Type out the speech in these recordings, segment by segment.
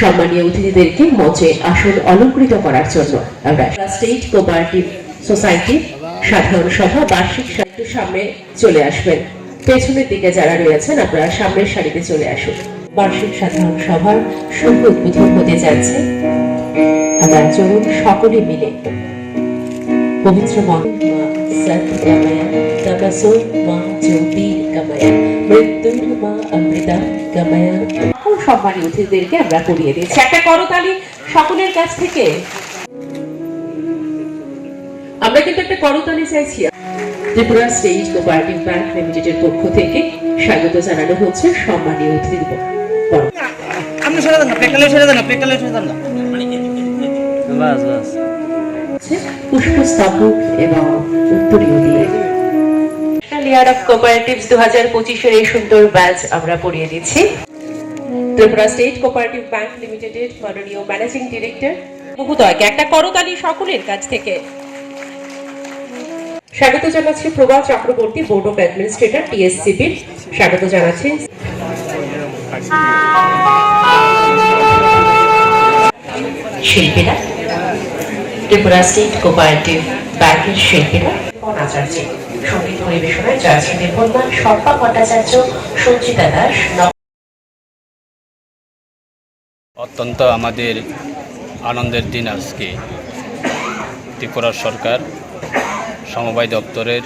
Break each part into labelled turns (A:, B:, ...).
A: সম্মানীয় অতিথিদেরকে মঞ্চে আসন অলঙ্কৃত করার জন্য আমরা স্টেট কোপারেটিভ সোসাইটি সাধারণ সভা, বার্ষিক সাহিত্যের সামনে চলে আসবেন। পেছনের দিকে যারা রয়েছেন, আপনারা সামনের সারিতে চলে আসুন। বার্ষিক সাধারণ সভার শুভ উদ্বোধন হতে যাচ্ছে। আমরা চলুন সকলে মিলে। পবিত্র মা মা মৃত্যুর মা অমৃতা সকল সম্মানী অতিথিদেরকে আমরা করিয়ে দিচ্ছি একটা করতালি সকলের কাছ থেকে। আমরা কিন্তু একটা করতালি চাইছি। ত্রিপুরা স্টেট কোপারেটিভ ব্যাংক লিমিটেডের পক্ষ থেকে স্বাগত জানানো হচ্ছে সম্মানীয় অতিথিদের
B: আপনি সরে দেন না পেটালে সরে দেন পেটালে সরে দেন বাস বাস।
A: পুষ্পস্তবক এবং উত্তরীয় দিয়ে। ইয়ার অফ কোপারেটিভস দু হাজার পঁচিশের এই সুন্দর ব্যাচ আমরা পড়িয়ে দিচ্ছি। ত্রিপুরা স্টেট কোপারেটিভ ব্যাংক লিমিটেডের মাননীয় ম্যানেজিং ডিরেক্টর মহোদয়কে একটা করতালি সকলের কাছ থেকে। স্বাগত জানাচ্ছি Prabal Chakraborty, board of administrator টিএসসিবির স্বাগত জানাচ্ছি। শিল্পীরা, ত্রিপুরা স্টেট কোপারেটিভ ব্যাংকের শিল্পীরা আচার্য সংগীত পরিবেশনায় জয়শ্রী দেববর্মা শর্পা ভট্টাচার্য সঞ্চিতা দাস
C: অত্যন্ত আমাদের আনন্দের দিন আজকে। ত্রিপুরা সরকার, সমবায় দপ্তরের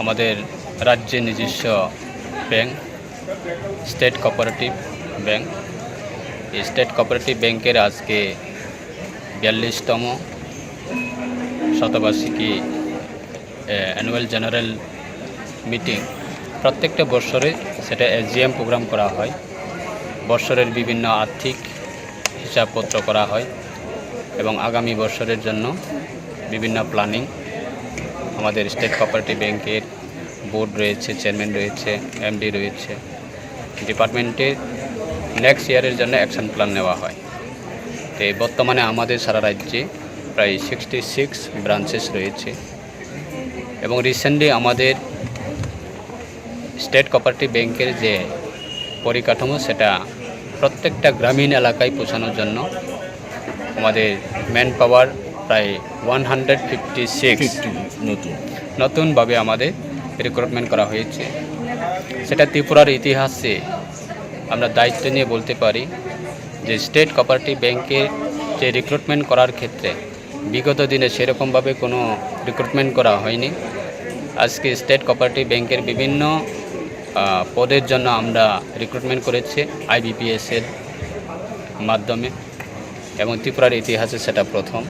C: আমাদের রাজ্যের নিজস্ব ব্যাংক, স্টেট কোঅপারেটিভ ব্যাংক। এই স্টেট কোঅপারেটিভ ব্যাংকের আজকে বিয়াল্লিশতম শতবার্ষিকী অ্যানুয়াল জেনারেল মিটিং। প্রত্যেকটা বছরে সেটা এসজিএম প্রোগ্রাম করা হয়। বৎসরের বিভিন্ন আর্থিক হিসাবপত্র করা হয় এবং আগামী বছরের জন্য বিভিন্ন প্ল্যানিং আমাদের স্টেট কোঅপারেটিভ ব্যাংকের বোর্ড রয়েছে, চেয়ারম্যান রয়েছে এমডি রয়েছে। ডিপার্টমেন্টের নেক্সট ইয়ারের জন্য অ্যাকশন প্ল্যান নেওয়া হয়। তো বর্তমানে আমাদের সারা রাজ্যে প্রায় সিক্সটি সিক্স ব্রাঞ্চেস রয়েছে এবং রিসেন্টলি আমাদের স্টেট কোঅপারেটিভ ব্যাংকের যে পরিকাঠামো, সেটা প্রত্যেকটা গ্রামীণ এলাকায় পৌঁছানোর জন্য আমাদের ম্যান পাওয়ার প্রায় ওয়ান হান্ড্রেড ফিফটি সিক্স
B: নতুন।
C: নতুনভাবে আমাদের রিক্রুটমেন্ট করা হয়েছে। সেটা ত্রিপুরার ইতিহাসে আমরা দায়িত্ব নিয়ে বলতে পারি যে স্টেট কপারেটিভ ব্যাংকের যে রিক্রুটমেন্ট করার ক্ষেত্রে বিগত দিনে সেরকমভাবে কোনো রিক্রুটমেন্ট করা হয়নি। আজকে স্টেট কপারেটিভ ব্যাংকের বিভিন্ন পদের জন্য আমরা রিক্রুটমেন্ট করেছি আইবিপিএসের মাধ্যমে এবং ত্রিপুরার ইতিহাসে সেটা প্রথম।